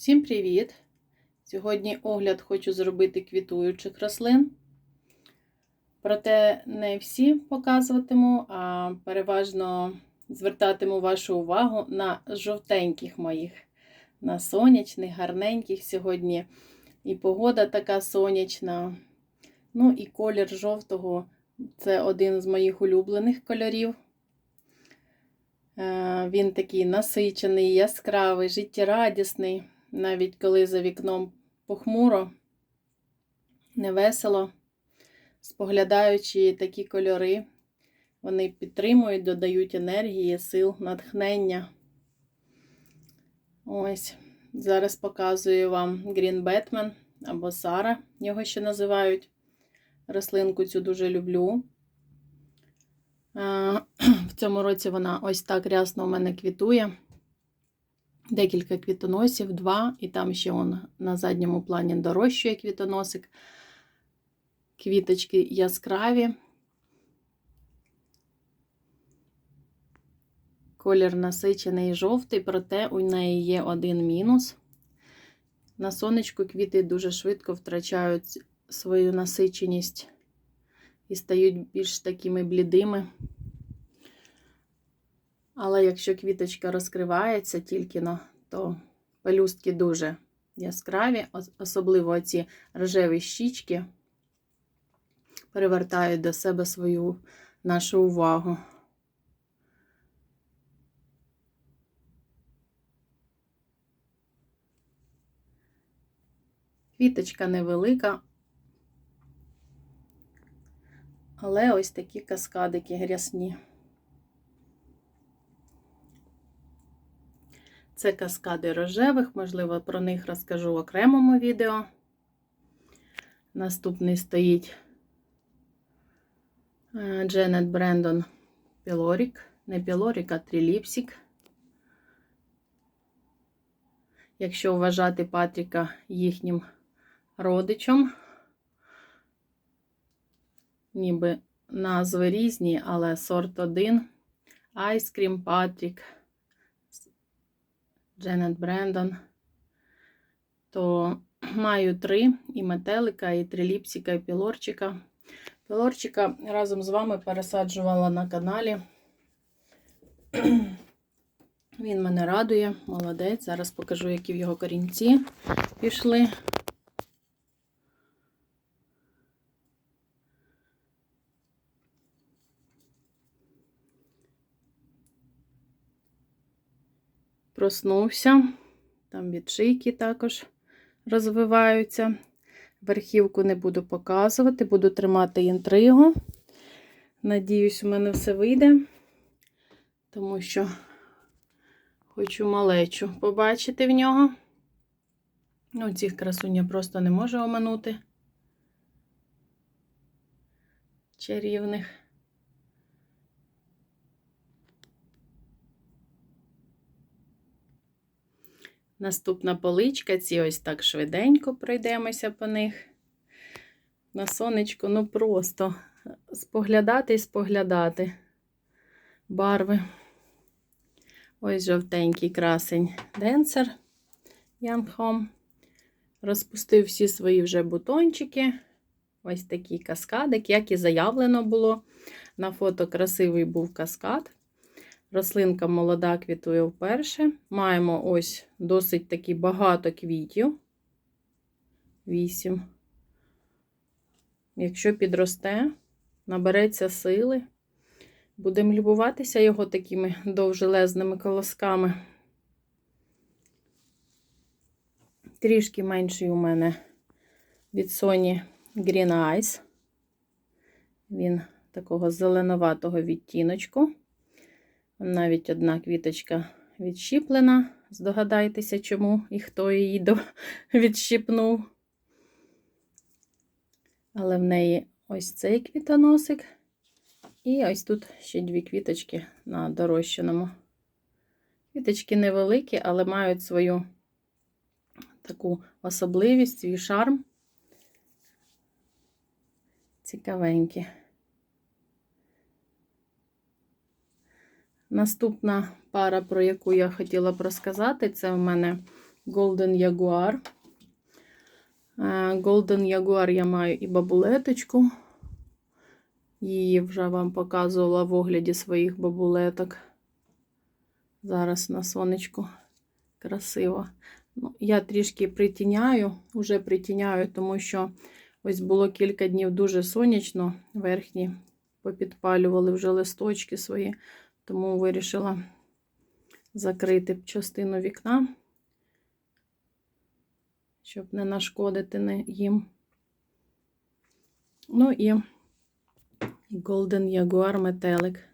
Всім привіт! Сьогодні огляд хочу зробити квітуючих рослин. Проте не всі показуватиму, а переважно звертатиму вашу увагу на жовтеньких моїх, на сонячних, гарненьких сьогодні. І погода така сонячна. Ну і колір жовтого це один з моїх улюблених кольорів. Е, Він такий насичений, яскравий, життєрадісний, навіть коли за вікном похмуро, невесело. Споглядаючи такі кольори, вони підтримують, додають енергії, сил, натхнення. Ось, зараз показую вам Green Batman або Сара, його ще називають. Рослинку цю дуже люблю. В цьому році вона ось так рясно у мене квітує. Декілька квітоносів, два, і там ще он на задньому плані дорощує квітоносик. Квіточки яскраві. Колір насичений жовтий, проте у неї є один мінус. На сонечку квіти дуже швидко втрачають свою насиченість і стають більш такими блідими. Але якщо квіточка розкривається тільки, ну, то пелюстки дуже яскраві, особливо ці рожеві щічки привертають до себе свою нашу увагу. Квіточка невелика, але ось такі каскадики грясні. Це каскади рожевих, можливо, про них розкажу в окремому відео. Наступний стоїть Дженет Брендон Пілорік. Не Пілорік, а Тріліпсік. Якщо вважати Патріка їхнім родичем, ніби назви різні, але сорт один. Айскрім Патрік. Дженет Брендон, то маю три і метелика, і триліпсика, і пілорчика. Пілорчика разом з вами пересаджувала на каналі. Він мене радує, молодець. Зараз покажу, які в його корінці пішли. Проснувся. Там відшийки також розвиваються. Верхівку не буду показувати, буду тримати інтригу. Надіюсь, у мене все вийде, тому що хочу малечу побачити в нього. Ну, цих красунь я просто не можу оминути. Чарівних. Наступна поличка, ці ось так швиденько пройдемося по них. На сонечку, ну просто споглядати і споглядати барви. Ось жовтенький красень денсер Янхом. Розпустив всі свої вже бутончики. Ось такий каскадик, як і заявлено було. На фото красивий був каскад. Рослинка молода квітує вперше. Маємо ось досить таки багато квітів. Вісім. Якщо підросте, набереться сили, будемо любуватися його такими довжелезними колосками. Трішки менший у мене від Sony Green Eyes. Він такого зеленуватого відтіночку. Навіть одна квіточка відщіплена. Здогадайтеся, чому і хто її відщипнув. Але в неї ось цей квітоносик. І ось тут ще дві квіточки на дорощеному. Квіточки невеликі, але мають свою таку особливість, свій шарм. Цікавенькі. Наступна пара, про яку я хотіла б розказати, це у мене Golden Jaguar. Е, Golden Jaguar я маю і бабулеточку. Її вже вам показувала в огляді своїх бабулеток. Зараз на сонечку красиво. Ну, я трішки притіняю, вже притіняю, тому що ось було кілька днів дуже сонячно, верхні попідпалювали вже листочки свої, тому вирішила закрити частину вікна, щоб не нашкодити їм. Ну і Golden Jaguar метелик.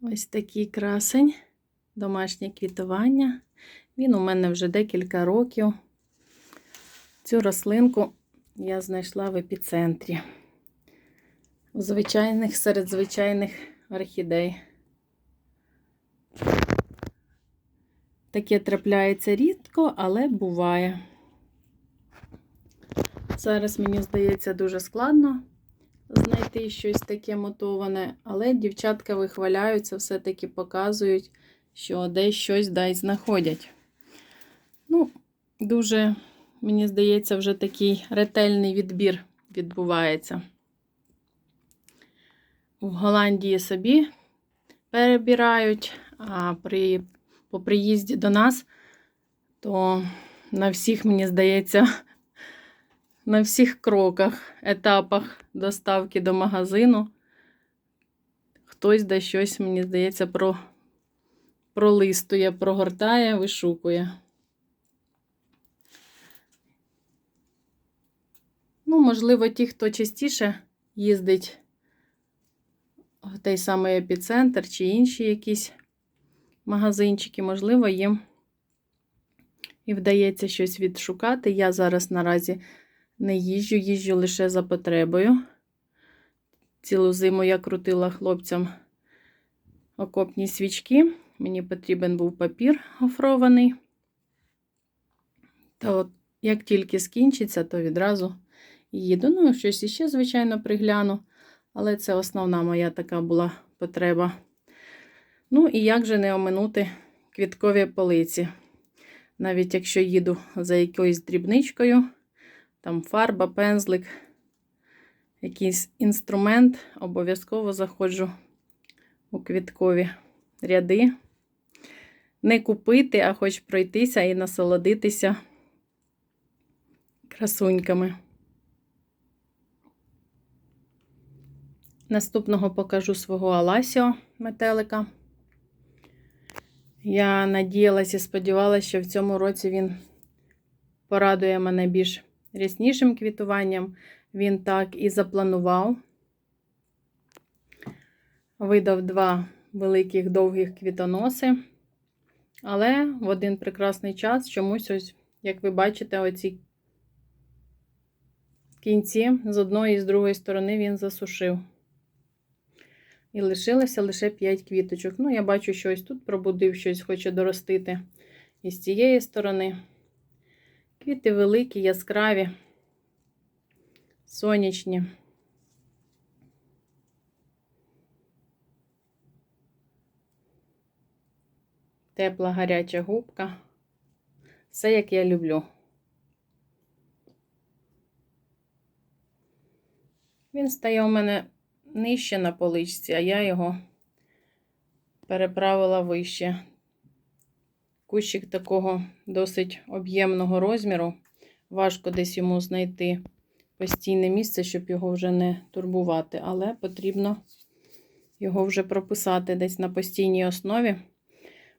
Ось такий красень, домашнє квітування. Він у мене вже декілька років. Цю рослинку я знайшла в епіцентрі. Звичайних серед звичайних орхідей. Таке трапляється рідко, але буває. Зараз, мені здається, дуже складно знайти щось таке мотоване, але дівчатка вихваляються, все-таки показують, що десь щось дай знаходять. Ну, дуже, мені здається, вже такий ретельний відбір відбувається. В Голландії собі перебирають, а при, по приїзді до нас, то на всіх, мені здається, на всіх кроках, етапах доставки до магазину хтось де щось, мені здається, про, пролистує, прогортає, вишукує. Ну, можливо, ті, хто частіше їздить той самий епіцентр чи інші якісь магазинчики, можливо, їм і вдається щось відшукати. Я зараз наразі не їжджу, їжджу лише за потребою. Цілу зиму я крутила хлопцям окопні свічки. Мені потрібен був папір гофрований. То от, як тільки скінчиться, то відразу їду. Ну, щось іще, звичайно, пригляну. Але це основна моя така була потреба. Ну, і як же не оминути квіткові полиці. Навіть якщо їду за якоюсь дрібничкою, там фарба, пензлик, якийсь інструмент, обов'язково заходжу у квіткові ряди. Не купити, а хоч пройтися і насолодитися красуньками. Наступного покажу свого Аласіо метелика. Я надіялася і сподівалася, що в цьому році він порадує мене більш ряснішим квітуванням. Він так і запланував. Видав два великих довгих квітоноси. Але в один прекрасний час чомусь, ось, як ви бачите, оці кінці з одної і з другої сторони він засушив. І лишилося лише 5 квіточок. Ну, я бачу, що ось тут пробудив щось, хоче доростити. І з цієї сторони. Квіти великі, яскраві, сонячні. Тепла гаряча губка. Все, як я люблю. Він стає у мене нижче на поличці, а я його переправила вище. Кущик такого досить об'ємного розміру. Важко десь йому знайти постійне місце, щоб його вже не турбувати, але потрібно його вже прописати десь на постійній основі.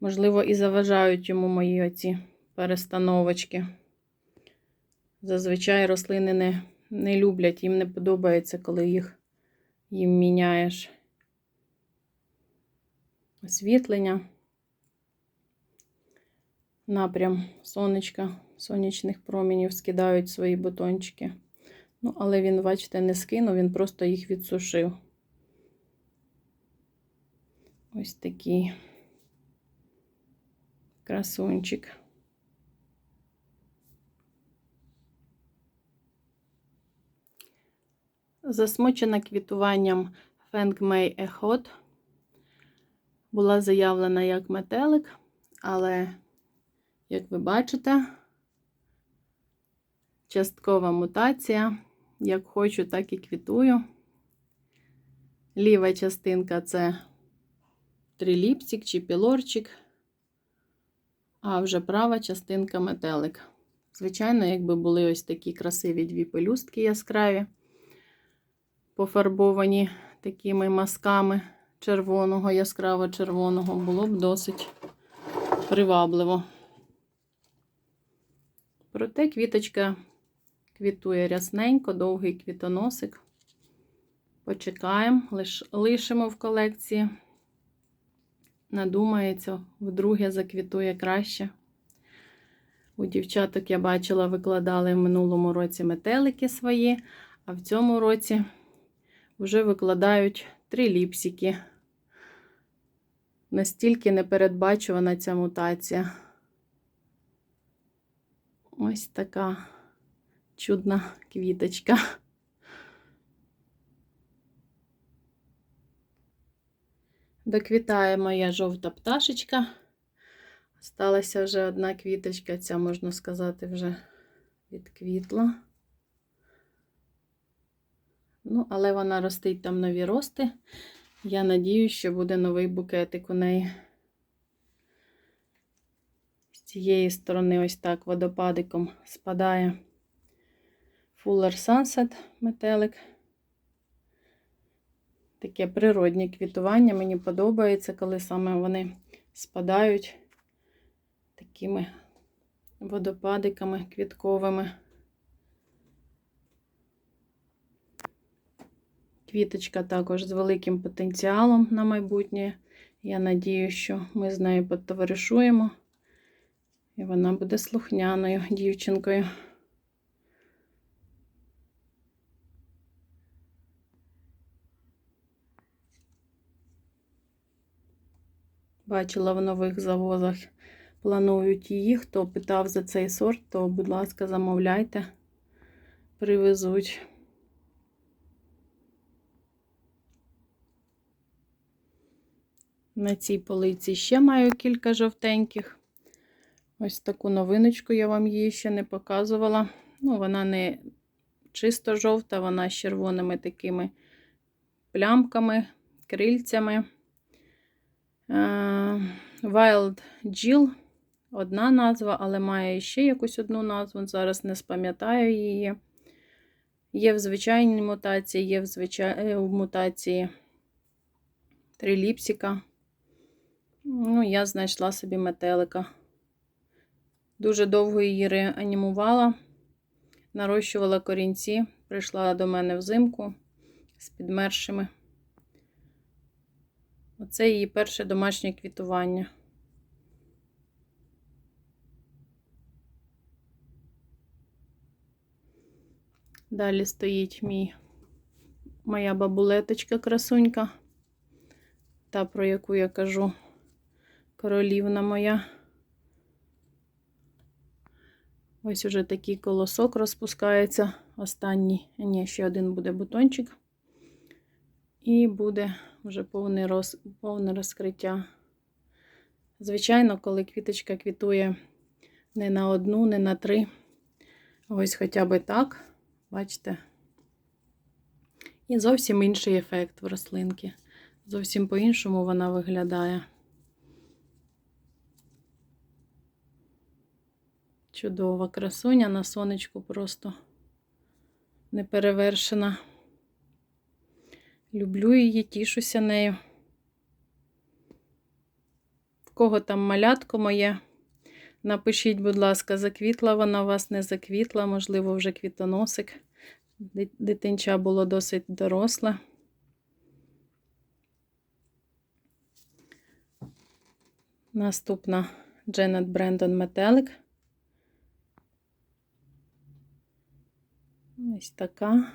Можливо, і заважають йому мої оці перестановочки. Зазвичай рослини не, не люблять, їм не подобається, коли їх їм міняєш освітлення, напрям сонечка, сонячних промінів скидають свої бутончики. Ну, але він, бачите, не скинув, він просто їх відсушив. Ось такий красунчик. Засмучена квітуванням Mei Echot. була заявлена як метелик, але, як ви бачите, часткова мутація. Як хочу, так і квітую. Ліва частинка це триліпсик чи пілорчик, а вже права частинка метелик. Звичайно, якби були ось такі красиві дві пелюстки яскраві, пофарбовані такими мазками червоного, яскраво-червоного, було б досить привабливо. Проте квіточка квітує рясненько, довгий квітоносик. Почекаємо, лиш, лишимо в колекції. Надумається, вдруге заквітує краще. У дівчаток я бачила, викладали в минулому році метелики свої, а в цьому році вже викладають три ліпсики. Настільки непередбачувана ця мутація. Ось така чудна квіточка. Доквітає моя жовта пташечка. Осталася вже одна квіточка, ця, можна сказати, вже відквітла. Ну, але вона ростить там нові рости. Я надію, що буде новий букетик у неї. З цієї сторони, ось так водопадиком спадає Fuller Sunset метелик. Таке природнє квітування. Мені подобається, коли саме вони спадають такими водопадиками квітковими. Квіточка також з великим потенціалом на майбутнє. Я надію, що ми з нею потоваришуємо, і вона буде слухняною дівчинкою. Бачила в нових завозах, планують її. Хто питав за цей сорт, то, будь ласка, замовляйте, привезуть. На цій полиці ще маю кілька жовтеньких. Ось таку новиночку я вам її ще не показувала. Ну, вона не чисто жовта, вона з червоними такими плямками, крильцями. Wild Jill. Одна назва, але має ще якусь одну назву. Зараз не спам'ятаю її. Є в звичайній мутації, є в, звичай... в мутації триліпсика. Ну, я знайшла собі метелика. Дуже довго її реанімувала, нарощувала корінці, прийшла до мене взимку з підмершими. Оце її перше домашнє квітування. Далі стоїть мій, моя бабулеточка красунька, та, про яку я кажу, королівна моя. Ось уже такий колосок розпускається. Останній, ні, ще один буде бутончик. І буде вже повне, роз, повне розкриття. Звичайно, коли квіточка квітує не на одну, не на три. Ось хоча б так, бачите? І зовсім інший ефект в рослинки. Зовсім по-іншому вона виглядає. Чудова красуня на сонечку просто неперевершена. Люблю її, тішуся нею. В кого там малятко моє? Напишіть, будь ласка, заквітла вона вас не заквітла, можливо, вже квітоносик. Дитинча було досить доросле. Наступна Дженет Брендон Метелик. Ось така.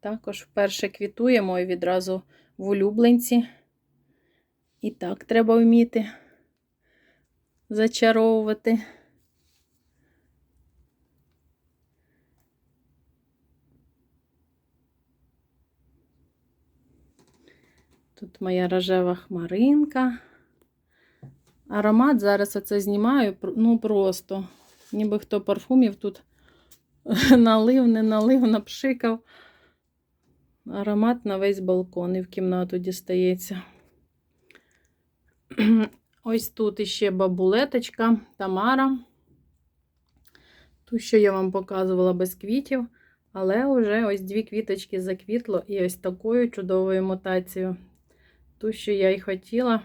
Також вперше квітуємо і відразу в улюбленці. І так треба вміти зачаровувати. Тут моя рожева хмаринка. Аромат зараз оце знімаю, ну просто. Ніби хто парфумів тут налив, не налив, напшикав. Аромат на весь балкон і в кімнату дістається. Ось тут іще бабулеточка Тамара. Ту, що я вам показувала без квітів, але вже ось дві квіточки заквітло і ось такою чудовою мутацією. Ту, що я й хотіла.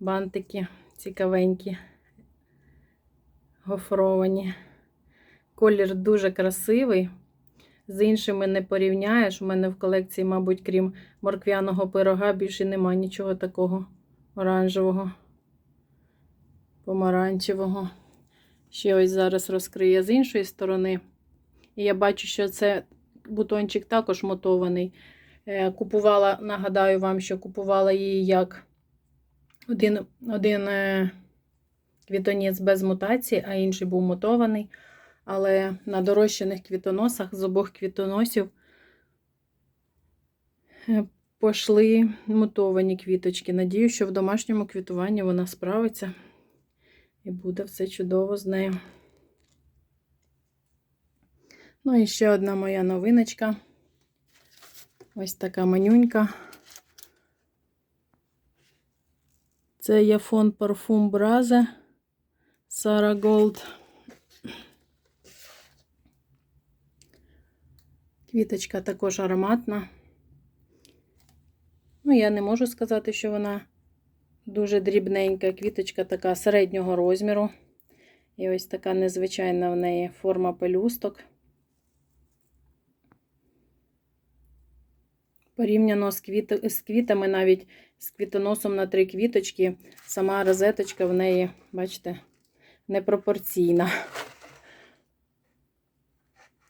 Бантики цікавенькі, гофровані. Колір дуже красивий. З іншими не порівняєш. У мене в колекції, мабуть, крім морквяного пирога, більше нема нічого такого оранжевого, помаранчевого. Ще ось зараз розкриє з іншої сторони. І я бачу, що це бутончик також мотований. Е, Купувала, нагадаю вам, що купувала її як один, один е, квітоніс без мутації, а інший був мотований. Але на дорощених квітоносах з обох квітоносів е, пошли мутовані квіточки. Надію, що в домашньому квітуванні вона справиться і буде все чудово з нею. Ну і ще одна моя новиночка. Ось така манюнька. Це є фон парфум Бразе Сара Голд. Квіточка також ароматна. Ну, я не можу сказати, що вона дуже дрібненька. Квіточка така середнього розміру. І ось така незвичайна в неї форма пелюсток. Порівняно з, квіт... з квітами, навіть з квітоносом на три квіточки, сама розеточка в неї, бачите, непропорційна.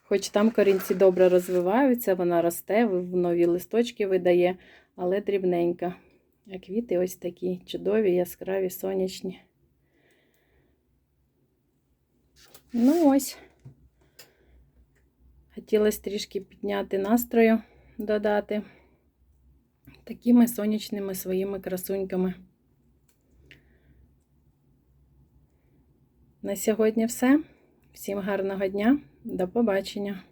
Хоч там корінці добре розвиваються, вона росте, в нові листочки видає, але дрібненька. А квіти ось такі чудові, яскраві, сонячні. Ну ось. Хотілося трішки підняти настрою, додати такими сонячними своїми красуньками. На сьогодні все. Всім гарного дня, до побачення!